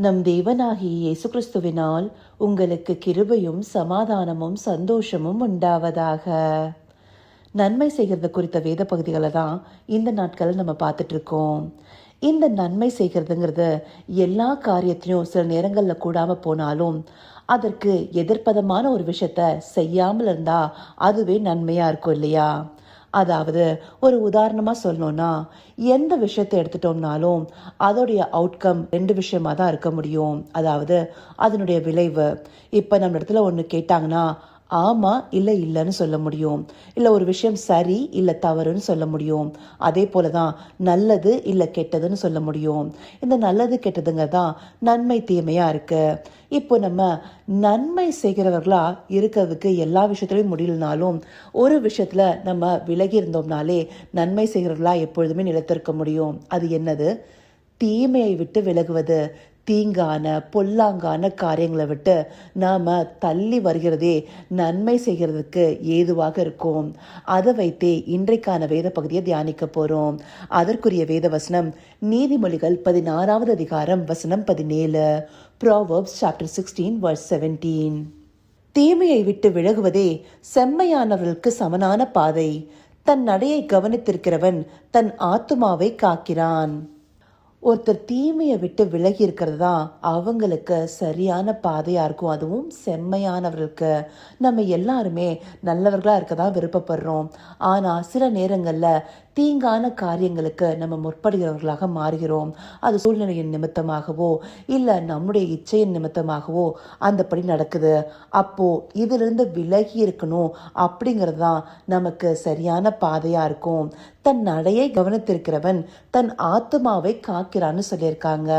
நம் தேவனாகிய இயேசு கிறிஸ்துவினால் உங்களுக்கு கிருபையும் சமாதானமும் சந்தோஷமும் உண்டாவதாக. நன்மை செய்கிறது குறித்த வேத பகுதிகளை தான் இந்த நாட்களில் நம்ம பார்த்துட்ருக்கோம் இந்த நன்மை செய்கிறதுங்கிறது எல்லா காரியத்திலையும் சில நேரங்களில் கூடாமல் போனாலும் அதற்கு எதிர்ப்பதமான ஒரு விஷயத்த செய்யாமல் இருந்தால் அதுவே நன்மையாக இருக்கும் இல்லையா? அதாவது ஒரு உதாரணமாக சொல்லணும்னா எந்த விஷயத்தை எடுத்துட்டோம்னாலும் அதோடைய அவுட்கம் ரெண்டு விஷயமா தான் இருக்க முடியும். அதாவது அதனுடைய விளைவு. இப்போ நம்ம இடத்துல ஒன்று கேட்டாங்கன்னா ஆமாம் இல்லை இல்லைன்னு சொல்ல முடியும். இல்லை ஒரு விஷயம் சரி இல்லை தவறுன்னு சொல்ல முடியும். அதே போல தான் நல்லது இல்லை கெட்டதுன்னு சொல்ல முடியும். இந்த நல்லது கெட்டதுங்க தான் நன்மை தீமையாக இருக்குது இப்போ நம்ம நன்மை செய்கிறவர்களா இருக்கிறதுக்கு எல்லா விஷயத்துலையும் முடியலனாலும் ஒரு விஷயத்தில் நம்ம விலகி இருந்தோம்னாலே நன்மை செய்கிறவர்களா எப்பொழுதுமே நிலைத்திருக்க முடியும். அது என்னது? தீமையை விட்டு விலகுவது. தீங்கான பொல்லாங்கான காரியங்களை விட்டு நாம் தள்ளி வருகிறதே நன்மை செய்கிறதுக்கு ஏதுவாக இருக்கும். அதை வைத்தே இன்றைக்கான வேத பகுதியை தியானிக்க போகிறோம் அதற்குரிய வேத வசனம் நீதிமொழிகள் பதினாறாவது அதிகாரம் வசனம் பதினேழு. Proverbs chapter sixteen verse seventeen தீமையை விட்டு விலகுவதே செம்மையானவர்களுக்கு சமனான பாதை. தன் நடையை கவனித்திருக்கிறவன் தன் ஆத்துமாவை காக்கிறான். ஒருத்தர் தீமையை விட்டு விலகி இருக்கிறது தான் அவங்களுக்கு சரியான பாதையாக இருக்கும். அதுவும் செம்மையானவர்களுக்கு. நம்ம எல்லாருமே நல்லவர்களாக இருக்க தான் விருப்பப்படுறோம். ஆனால் சில நேரங்களில் தீங்கான காரியங்களுக்கு நம்ம முற்படுகிறவர்களாக மாறுகிறோம். அது சூழ்நிலையின் நிமித்தமாகவோ இல்லை நம்முடைய இச்சையின் நிமித்தமாகவோ அந்தபடி நடக்குது. அப்போ இதிலிருந்து விலகி இருக்கணும் அப்படிங்கிறது தான் நமக்கு சரியான பாதையாக இருக்கும். தன் நடையை கவனித்திருக்கிறவன் தன் ஆத்மாவை காக்கிறான்னு சொல்லியிருக்காங்க.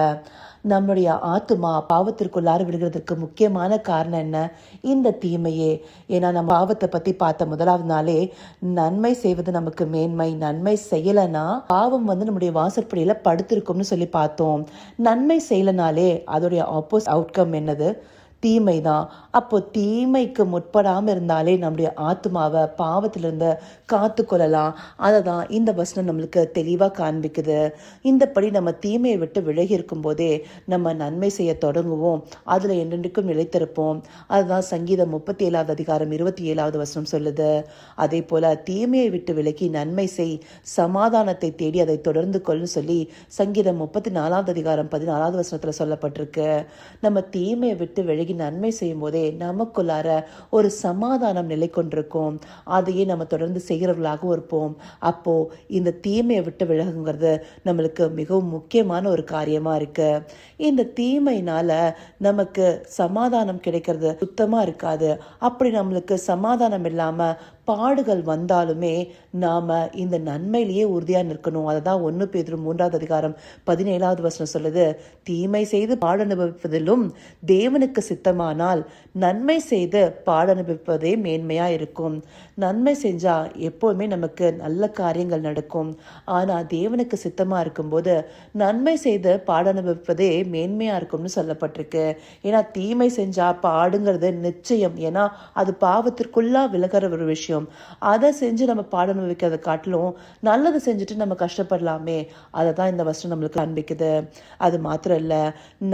நம்முடைய ஆத்துமா பாவத்திற்குள்ளார விடுகிறதுக்கு முக்கியமான காரணம் என்ன? இந்த தீமையே. ஏன்னா நம்ம பாவத்தை பத்தி பார்த்த முதலாவது நாளே நன்மை செய்வது நமக்கு மேன்மை நன்மை செய்யலைன்னா பாவம் வந்து நம்முடைய வாசற்படியில படுத்திருக்கும்னு சொல்லி பார்த்தோம். நன்மை செய்யலனாலே அதோடைய ஆப்போஸ் அவுட்கம் என்னது? தீமை தான் அப்போ தீமைக்கு முற்படாமல் இருந்தாலே நம்முடைய ஆத்மாவை பாவத்திலிருந்து காத்து கொள்ளலாம். அதை தான் இந்த வசனம் நம்மளுக்கு தெளிவாக காண்பிக்குது. இந்தபடி நம்ம தீமையை விட்டு விலகி இருக்கும் போதே நம்ம நன்மை செய்ய தொடங்குவோம். அதில் என்றென்றைக்கும் நிலைத்திருப்போம். அதுதான் சங்கீதம் முப்பத்தி ஏழாவது அதிகாரம் இருபத்தி ஏழாவது வசனம் சொல்லுது. அதே போல் தீமையை விட்டு விலகி நன்மை செய் சமாதானத்தை தேடி அதை தொடர்ந்து கொள்னு சொல்லி சங்கீதம் முப்பத்தி நாலாவது அதிகாரம் பதினாலாவது வசனத்தில் சொல்லப்பட்டிருக்கு. நம்ம தீமையை விட்டு விலகி நன்மை செய்யும் போதே நமக்குள்ளார ஒரு சமாதானம் நிலை கொண்டிருக்கும். அதையே நம்ம தொடர்ந்து செய்கிறவர்களாக இருப்போம். அப்போ இந்த தீமையை விட்டு விலகுங்கிறது நம்மளுக்கு மிகவும் முக்கியமான ஒரு காரியமா இருக்கு. இந்த தீமையினால நமக்கு சமாதானம் கிடைக்கிறது சுத்தமா இருக்காது. அப்படி நம்மளுக்கு சமாதானம் இல்லாம பாடுகள் வந்தாலுமே நாம் இந்த நன்மையிலேயே உறுதியாக நிற்கணும். அதை தான் ஒன்று பேர் மூன்றாவது அதிகாரம் பதினேழாவது வசனம் சொல்லுது. தீமை செய்து பாடனுபவிப்பதிலும் தேவனுக்கு சித்தமானால் நன்மை செய்து பாட அனுபவிப்பதே இருக்கும். நன்மை செஞ்சால் எப்போவுமே நமக்கு நல்ல காரியங்கள் நடக்கும். ஆனால் தேவனுக்கு சித்தமாக இருக்கும்போது நன்மை செய்து பாட அனுபவிப்பதே இருக்கும்னு சொல்லப்பட்டிருக்கு. ஏன்னா தீமை செஞ்சால் பாடுங்கிறது நிச்சயம். ஏன்னா அது பாவத்திற்குள்ளாக விலகிற ஒரு விஷயம். அதை செஞ்சு நம்ம பாடம் அனுபவிக்கிறத காட்டிலும் நல்லது செஞ்சுட்டு நம்ம கஷ்டப்படலாமே. அதை தான் இந்த வசனம் நம்மளுக்கு காண்பிக்குது. அது மாத்திரம் இல்லை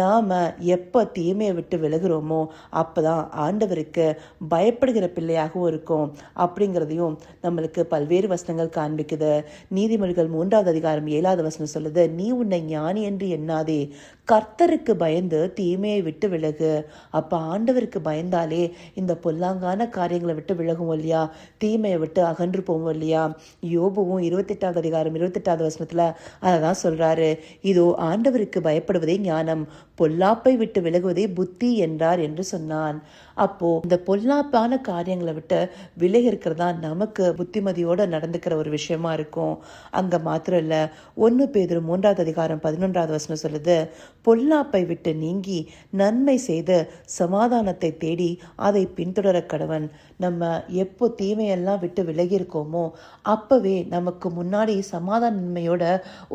நாம எப்போ தீமையை விட்டு விலகுறோமோ அப்பதான் ஆண்டவருக்கு பயப்படுகிற பிள்ளையாகவும் இருக்கும். அப்படிங்கிறதையும் நம்மளுக்கு பல்வேறு வசனங்கள் காண்பிக்குது. நீதிமொழிகள் மூன்றாவது அதிகாரம் ஏழாவது வசனம் சொல்லுது நீ உன்னை ஞானி என்று எண்ணாதே. கர்த்தருக்கு பயந்து தீமையை விட்டு விலகு. அப்போ ஆண்டவருக்கு பயந்தாலே இந்த பொல்லாங்கான காரியங்களை விட்டு விலகும் இல்லையா? தீமையை விட்டு அகன்று போவோம் இல்லையா? யோபுவும் இருபத்தெட்டாவது அதிகாரம் இருபத்தெட்டாவது வசனத்தில் அதை தான் சொல்கிறாரு இதோ ஆண்டவருக்கு பயப்படுவதே ஞானம். பொல்லாப்பை விட்டு விலகுவதே புத்தி என்றார் என்று சொன்னான். அப்போ இந்த பொல்லாப்பான காரியங்களை விட்டு விலகி இருக்கிறதா நமக்கு புத்திமதியோட நடந்துக்கிற ஒரு விஷயமா இருக்கும். அங்க மாத்திரம் இல்ல ஒன்னு பேதர் மூன்றாவது அதிகாரம் பதினொன்றாவது வசனம் சொல்லுது பொல்லாப்பை விட்டு நீங்கி நன்மை செய்து சமாதானத்தை தேடி அதை பின்தொடர கடவன். நம்ம எப்போ தீமையெல்லாம் விட்டு விலகி இருக்கோமோ அப்பவே நமக்கு முன்னாடி சமாதானமையோட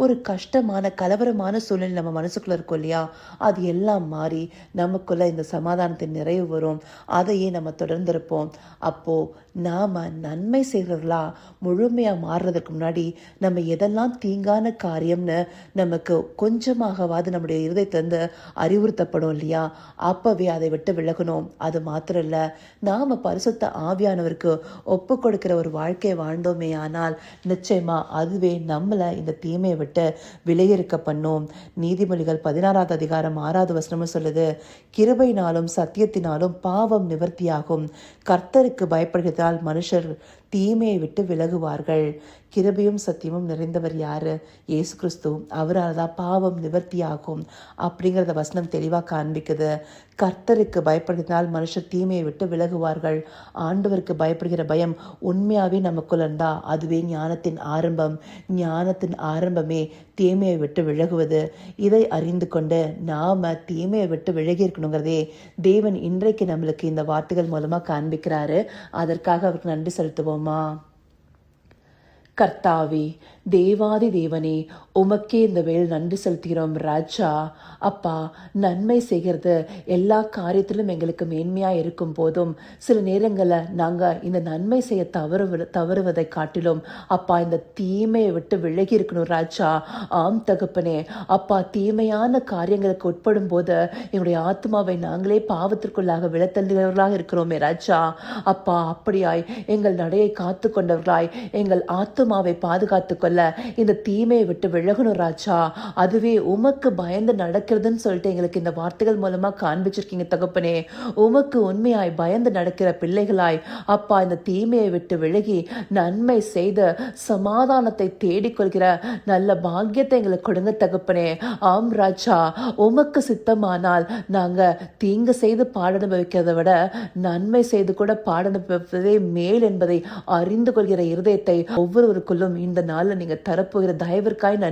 ஒரு கஷ்டமான கலவரமான சூழ்நிலை நம்ம மனசுக்குள்ள இருக்கும் இல்லையா? அது எல்லாம் மாறி நமக்குள்ள இந்த சமாதானத்தின் நிறைவு வரும். அதையே நம்ம தொடர்ந்திருப்போம். அப்போ நாம நன்மை செய்கிறவர்களா முழுமையா மாறுறதுக்கு முன்னாடி நம்ம எதெல்லாம் தீங்கான காரியம்னு நமக்கு கொஞ்சமாகவாது நம்முடைய இருதய இருதயத்திலேருந்து அறிவுறுத்தப்படும் இல்லையா? அப்பவே அதை விட்டு விலகணும். அது மாத்திரம் இல்லை நாம பரிசுத்த ஆவியானவருக்கு ஒப்பு கொடுக்கிற ஒரு வாழ்க்கையை வாழ்ந்தோமே ஆனால் நிச்சயமா அதுவே நம்மளை இந்த தீமையை விட்டு விலகிருக்க பண்ணும். நீதிமொழிகள் பதினாறாவது அதிகாரம் ஆறாவது வசனமும் சொல்லுது கிருபையினாலும் சத்தியத்தினாலும் பாவம் நிவர்த்தியாகும். கர்த்தருக்கு பயப்படுகிறதால் மனுஷர் தீமையை விட்டு விலகுவார்கள். கிருபையும் சத்தியமும் நிறைந்தவர் யார்? இயேசு கிறிஸ்து. அவரால் தான் பாவம் நிவர்த்தியாகும். அப்படிங்கிறத வசனம் தெளிவாக காண்பிக்குது. கர்த்தருக்கு பயப்படுகிறதால் மனுஷர் தீமையை விட்டு விலகுவார்கள். ஆண்டவருக்கு பயப்படுகிற பயம் உண்மையாகவே நமக்குள்ள இருந்தால் அதுவே ஞானத்தின் ஆரம்பம். ஞானத்தின் ஆரம்பமே தீமையை விட்டு விலகுவது. இதை அறிந்து கொண்டு நாம் தீமையை விட்டு விலகி இருக்கணுங்கிறதே தேவன் இன்றைக்கு நம்மளுக்கு இந்த வார்த்தைகள் மூலமாக காண்பிக்கிறாரு. அதற்காக அவருக்கு நன்றி செலுத்துவோம். கர்த்தாவே தேவாதி தேவனே உமக்கே இந்த வேல் நன்றி செலுத்துகிறோம் ராஜா. அப்பா நன்மை செய்கிறது. எல்லா காரியத்திலும் எங்களுக்கு மேன்மையாக இருக்கும் போதும். சில நேரங்களில் நாங்கள் இந்த நன்மை செய்ய தவறு தவறுவதை காட்டிலும் அப்பா இந்த தீமையை விட்டு விலகி இருக்கணும் ராஜா. ஆம் தகப்பனே. அப்பா தீமையான காரியங்களுக்கு உட்படும் போது எங்களுடைய ஆத்மாவை நாங்களே பாவத்திற்குள்ளாக விழத்தள்ளுகிறவர்களாக இருக்கிறோமே ராஜா. அப்பா அப்படியாய் எங்கள் நடையை காத்து கொண்டவர்களாய் எங்கள் ஆத்மாவை பாதுகாத்து கொள்ள இந்த தீமையை விட்டு விலகணும் ராஜா. அதுவே உமக்கு பயந்து நடக்கிறதுன்னு சொல்லிட்டு எங்களுக்கு இந்த வார்த்தைகள் மூலமா காண்பிச்சிருக்கீங்க தகப்பனே. உமக்கு உண்மையாய் பயந்து நடக்கிற பிள்ளைகளாய் அப்பா இந்த தீமையை விட்டு விலகி நன்மை செய்த சமாதானத்தை தேடிக்கொள்கிற நல்ல பாக்கியத்தை எங்களுக்கு கொடுங்க தகப்பனே. ஆம் ராஜா உமக்கு சித்தமானால் நாங்க தீங்கு செய்து பாடனுபவிக்கிறதை விட நன்மை செய்து கூட பாடனுபவிப்பதே மேல் என்பதை அறிந்து கொள்கிற இருதயத்தை ஒவ்வொருவருக்குள்ளும் இந்த நாளில் நீங்க தரப்போகிற தயவிற்காய் நன்றி